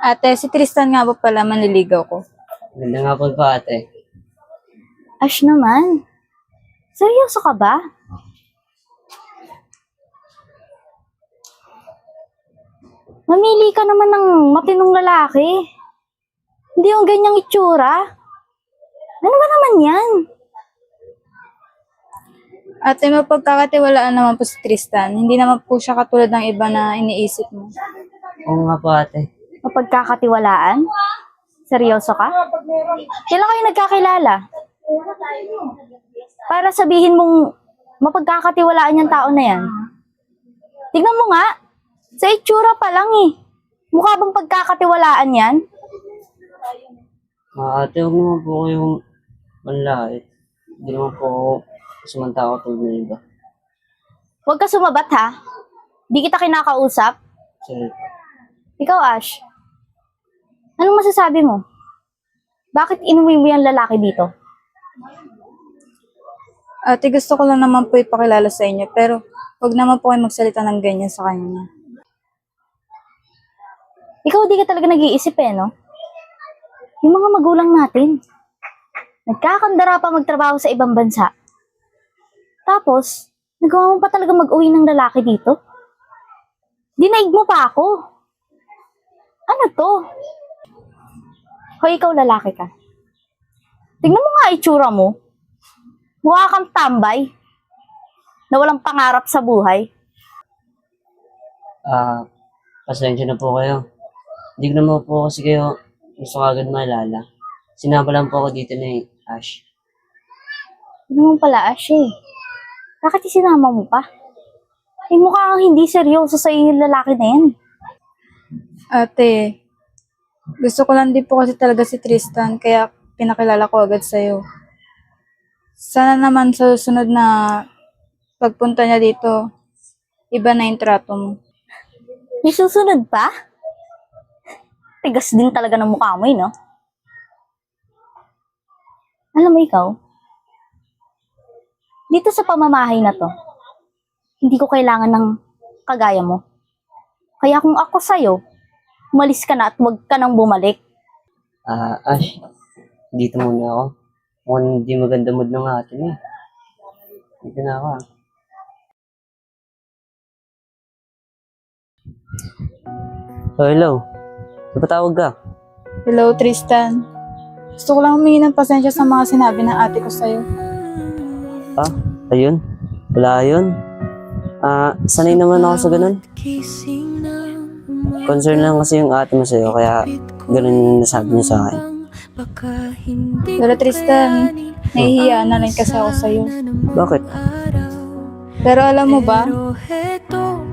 Ate, si Tristan nga po pala manliligaw ko. Ganda nga po pa ate. Ash naman. Seryoso ka ba? Mamili ka naman ng matinong lalaki. Hindi yung ganyang itsura. Ano ba naman yan? Ate, mapagkakatiwalaan naman po si Tristan. Hindi naman po siya katulad ng iba na iniisip mo. Oo nga po ate. Mapagkakatiwalaan? Seryoso ka? Kailan kayo nagkakilala? Para sabihin mong mapagkakatiwalaan yung tao na yan. Tignan mo nga, sa itsura pa lang eh. Mukha bang pagkakatiwalaan yan? Ah, ate, huwag naman po kayong manlait. Hindi naman po sumanta ako tulad ng iba. Huwag ka sumabat ha. Di kita kinakausap. Sorry. Ikaw, Ash. Anong masasabi mo? Bakit inuwi mo yung lalaki dito? Ate, gusto ko lang naman po ipakilala sa inyo, pero huwag naman po kayo magsalita ng ganyan sa kanya. Ikaw di ka talaga nag-iisip eh, no? Yung mga magulang natin, nagkakandara pa magtrabaho sa ibang bansa. Tapos, nagawa mo pa talaga mag-uwi ng lalaki dito? Dinaig mo pa ako. Ano to? Hoy, ikaw lalaki ka. Tingnan mo nga itsura mo. Mukha kang tambay na walang pangarap sa buhay. Ah, pasensya na po kayo. Hindi ko naman po kasi kayo gusto ko agad maalala. Sinama lang po ako dito ni Ash. Ano naman pala, Ash eh. Bakit isinama mo pa? Eh, mukha kang hindi seryoso sa yung lalaki na yan. Ate, gusto ko lang din po kasi talaga si Tristan, kaya pinakilala ko agad sa'yo. Sana naman sa susunod na pagpunta niya dito, iba na yung trato mo. May susunod pa? Tigas din talaga ng mukha mo eh, no? Alam mo ikaw, dito sa pamamahay na to, hindi ko kailangan ng kagaya mo. Kaya kung ako sa'yo, umalis ka na at huwag ka nang bumalik. Ah, Ash, dito muna ako. Mukhang hindi maganda mood ng ate niya. Dito na ako ah. Oh, hello. Napatawag ka? Hello, Tristan. Gusto ko lang humingi ng pasensya sa mga sinabi ng ate ko sa'yo. Ah, ayun. Wala yun. Ah, sanay naman ako sa ganun. Concern lang kasi yung ate mo sa'yo, kaya ganun yung nasabi niya sa akin. Pero Tristan, nahihiya na rin kasi ako sa'yo. Bakit? Pero alam mo ba,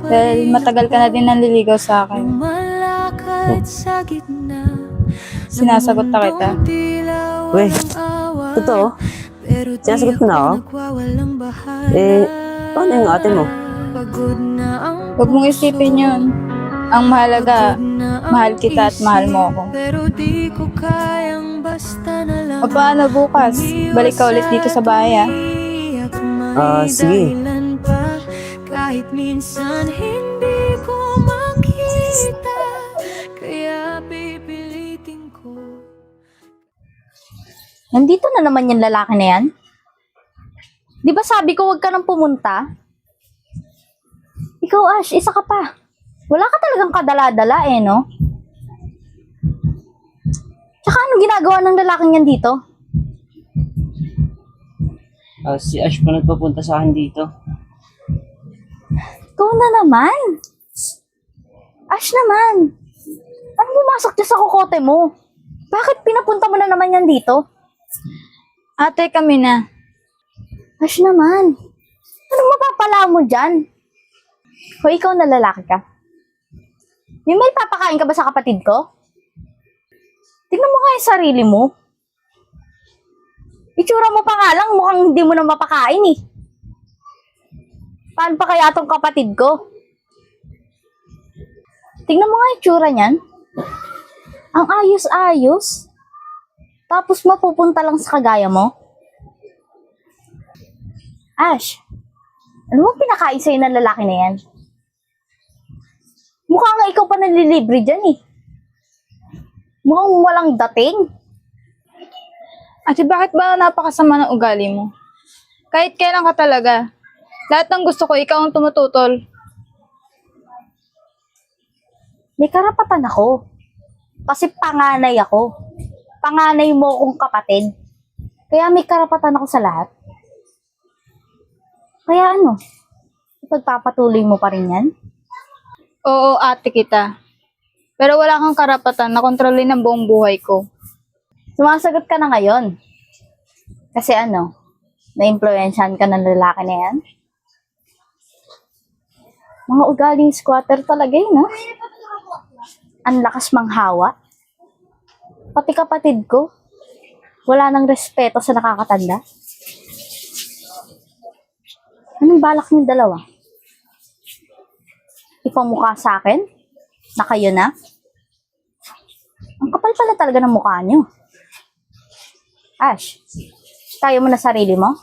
dahil matagal ka na din nanliligaw sa akin, sinasagot na kita. Weh, totoo? Sinasagot mo na ako? Eh, paano yung ate mo? Huwag mong isipin yun. Ang mahalaga, mahal kita at mahal mo ako. O paano bukas? Balik ka ulit dito sa bahay ah. Ah, sige. Kahit minsan hindi ko makita Kaya pipilitin ko Nandito na naman yung lalaki na yan. Di ba sabi ko huwag ka nang pumunta? Ikaw, Ash, isa ka pa. Wala ka talagang kadala-dala eh, no? Tsaka anong ginagawa ng lalaking yan dito? Ah, si Ash pa nagpapunta sa akin dito. Ikaw na naman. Ash naman. Anong pumasok dyan sa kokote mo? Bakit pinapunta mo na naman yan dito? Ate, kami na. Ash naman. Anong mapapala mo dyan? O ikaw na lalaki ka? May may papakain ka ba sa kapatid ko? Tignan mo nga yung sarili mo. Itsura mo pa nga lang, mukhang hindi mo na mapakain eh. Paano pa kaya tong kapatid ko? Tignan mo nga yung itsura niyan. Ang ayos-ayos. Tapos mapupunta lang sa kagaya mo. Ash, ano mo pinakain sa'yo ng lalaki na yan? Mukha nga ikaw pa nalilibre dyan eh. Mukhang walang dating. Ate, bakit ba napakasama ng ugali mo? Kahit kailan ka talaga. Lahat ng gusto ko, ikaw ang tumututol. May karapatan ako. Kasi panganay ako. Panganay mo kong kapatid. Kaya may karapatan ako sa lahat. Kaya ano? Ipagpapatuloy mo pa rin yan? Oo, ate kita. Pero wala kang karapatan na kontrolin ang buong buhay ko. Sumasagot ka na ngayon. Kasi ano? Na-influensyahan ka ng lalaki na yan? Mga ugaling squatter talaga yun, no? Ang lakas manghawa. Pati kapatid ko, wala nang respeto sa nakakatanda. Anong balak niyo dalawa? Ipamukha sa akin? Na kayo na? Ang kapal pala talaga ng mukha niyo. Ash, kaya mo na sarili mo?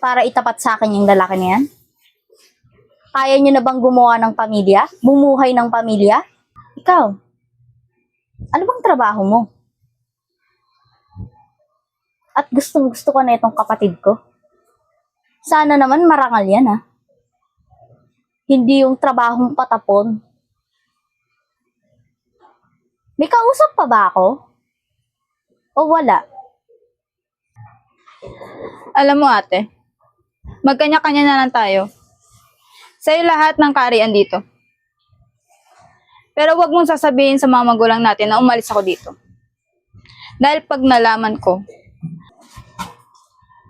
Para itapat sa akin yung lalaki na yan? Kaya niyo na bang gumawa ng pamilya? Bumuhay ng pamilya? Ikaw, ano bang trabaho mo? At gusto gusto ko na itong kapatid ko. Sana naman marangal yan ha. Hindi yung trabahong patapon. May kausap pa ba ako? O wala? Alam mo ate, magkanya-kanya na lang tayo. Sa'yo lahat ng karian dito. Pero wag mong sasabihin sa mga magulang natin na umalis ako dito. Dahil pag nalaman ko,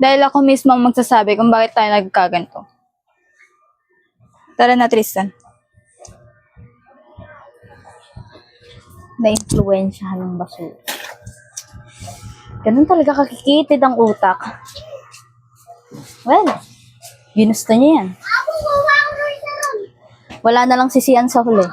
dahil ako mismo ang magsasabi kung bakit tayo nagkaganto. Tara na, Tristan. na-influensyahan ng basura. Ganun talaga kakikitid ang utak. Well, ginusto niya yan. Wala na lang sisiyan sa huli.